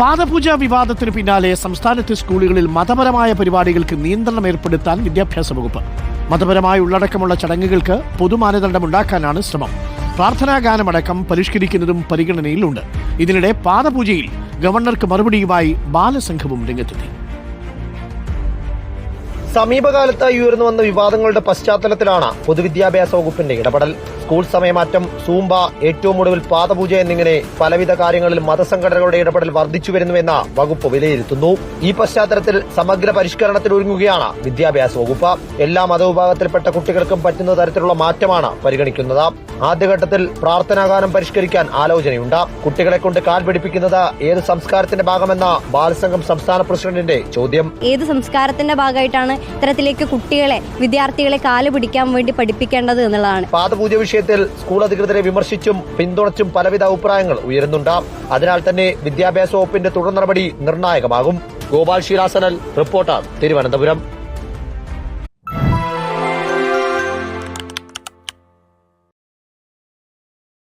പാദപൂജ വിവാദത്തിന് പിന്നാലെ സംസ്ഥാനത്തെ സ്കൂളുകളിൽ മതപരമായ പരിപാടികൾക്ക് നിയന്ത്രണം ഏർപ്പെടുത്താൻ വിദ്യാഭ്യാസ വകുപ്പ്. മതപരമായ ഉള്ളടക്കമുള്ള ചടങ്ങുകൾക്ക് പൊതുമാനദണ്ഡമുണ്ടാക്കാനാണ് ശ്രമം. പ്രാർത്ഥനാ ഗാനമടക്കം പരിഷ്കരിക്കുന്നതും പരിഗണനയിലുണ്ട്. ഇതിനിടെ പാദപൂജയിൽ ഗവർണർക്ക് മറുപടിയുമായി ബാലസംഘവും രംഗത്തെത്തി. സമീപകാലത്തായി ഉയർന്നു വന്ന വിവാദങ്ങളുടെ പശ്ചാത്തലത്തിലാണ് പൊതുവിദ്യാഭ്യാസ വകുപ്പിന്റെ ഇടപെടൽ. സ്കൂൾ സമയമാറ്റം സൂംബ ഏറ്റവും ഒടുവിൽ പാദപൂജ എന്നിങ്ങനെ പലവിധ കാര്യങ്ങളിൽ മതസംഘടനകളുടെ ഇടപെടൽ വർദ്ധിച്ചു വരുന്നുവെന്ന് വകുപ്പ് വിലയിരുത്തുന്നു. ഈ പശ്ചാത്തലത്തിൽ സമഗ്ര പരിഷ്കരണത്തിൽ ഒരുങ്ങുകയാണ് വിദ്യാഭ്യാസ വകുപ്പ്. എല്ലാ മതവിഭാഗത്തിൽപ്പെട്ട കുട്ടികൾക്കും പറ്റുന്ന തരത്തിലുള്ള മാറ്റമാണ് പരിഗണിക്കുന്നത്. ആദ്യഘട്ടത്തിൽ പ്രാർത്ഥനാഗാനം പരിഷ്കരിക്കാൻ ആലോചനയുണ്ട്. കുട്ടികളെ കൊണ്ട് കാൽ പിടിപ്പിക്കുന്നത് ഏത് സംസ്കാരത്തിന്റെ ഭാഗമെന്ന ബാലസംഘം സംസ്ഥാന പ്രസിഡന്റിന്റെ ചോദ്യം. ഏത് സംസ്കാരത്തിന്റെ ഭാഗമായിട്ടാണ് ഇത്തരത്തിലേക്ക് കുട്ടികളെ വിദ്യാർത്ഥികളെ കാൽ പിടിക്കാൻ വേണ്ടി പഠിപ്പിക്കേണ്ടത് എന്നുള്ളതാണ്. പാദപൂജ വിഷയത്തിൽ സ്കൂൾ അധികൃതരെ വിമർശിച്ചും പിന്തുണച്ചും പലവിധ അഭിപ്രായങ്ങൾ ഉയരുന്നുണ്ട്. അതിനാൽ തന്നെ വിദ്യാഭ്യാസ വകുപ്പിന്റെ തുടർ നടപടി നിർണായകമാകും. ഗോപാൽ ശ്രീരാസനൽ റിപ്പോർട്ടർ തിരുവനന്തപുരം.